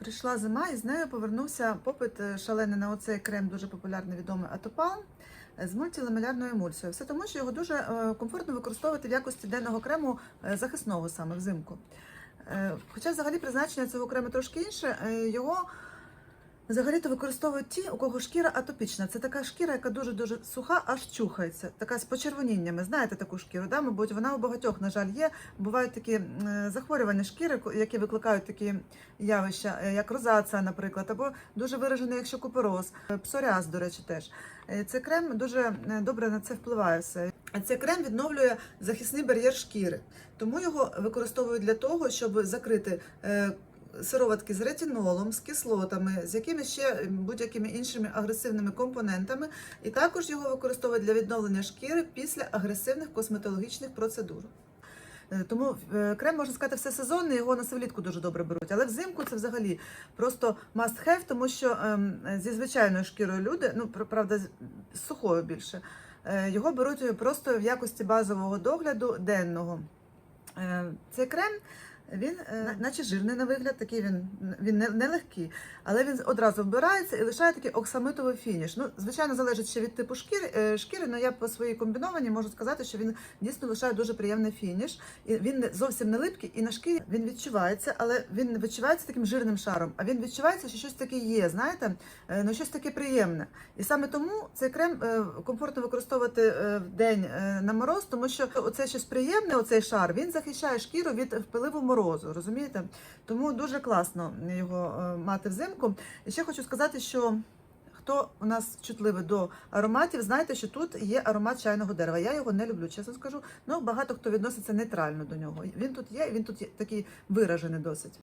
Прийшла зима і з нею повернувся попит е, шалений на оцей крем, дуже популярний відомий Атопал з мультиламелярною емульсією. Все тому, що його дуже е, комфортно використовувати в якості денного крему е, захисного саме взимку. Е, Хоча взагалі призначення цього крему трошки інше, е, його взагалі-то використовують ті, у кого шкіра атопічна. Це така шкіра, яка дуже-дуже суха, аж чухається, така з почервоніннями. Знаєте таку шкіру, да? мабуть, вона у багатьох, на жаль, є. Бувають такі м, захворювання шкіри, які викликають такі явища, е, як розація, наприклад, або дуже виражений, якщо купероз, е, псоріаз, до речі, теж. Е, Цей крем дуже е, добре на це впливає все. Цей крем відновлює захисний бар'єр шкіри, тому його використовують для того, щоб закрити. Сироватки з ретинолом, з кислотами, з якимись ще будь-якими іншими агресивними компонентами, і також його використовують для відновлення шкіри після агресивних косметологічних процедур. Е, Тому е, крем можна сказати все сезонний, його на влітку дуже добре беруть. Але взимку це взагалі просто must have, тому що ем, зі звичайною шкірою люди, ну правда, з сухою більше, е, його беруть просто в якості базового догляду денного. Цей крем. Він е, наче жирний на вигляд, такий він, він не, не легкий, але він одразу вбирається і лишає такий оксамитовий фініш. Ну, звичайно, залежить ще від типу шкіри, е, шкіри, але я по своїй комбінованій можу сказати, що він дійсно лишає дуже приємний фініш. І він не- зовсім не липкий, і на шкірі він відчувається, але він не відчувається таким жирним шаром, а він відчувається, що щось таке є, знаєте, е, ну щось таке приємне. І саме тому цей крем е, комфортно використовувати е, в день е, на мороз, тому що оце щось приємне, оцей шар, він захищає шкіру від впливу морозу, розумієте? Тому дуже класно його е, мати взимку. І ще хочу сказати, що. Хто у нас чутливий до ароматів, знаєте, що тут є аромат чайного дерева. Я його не люблю, чесно скажу. Ну багато хто відноситься нейтрально до нього. Він тут є, він тут є такий виражений досить.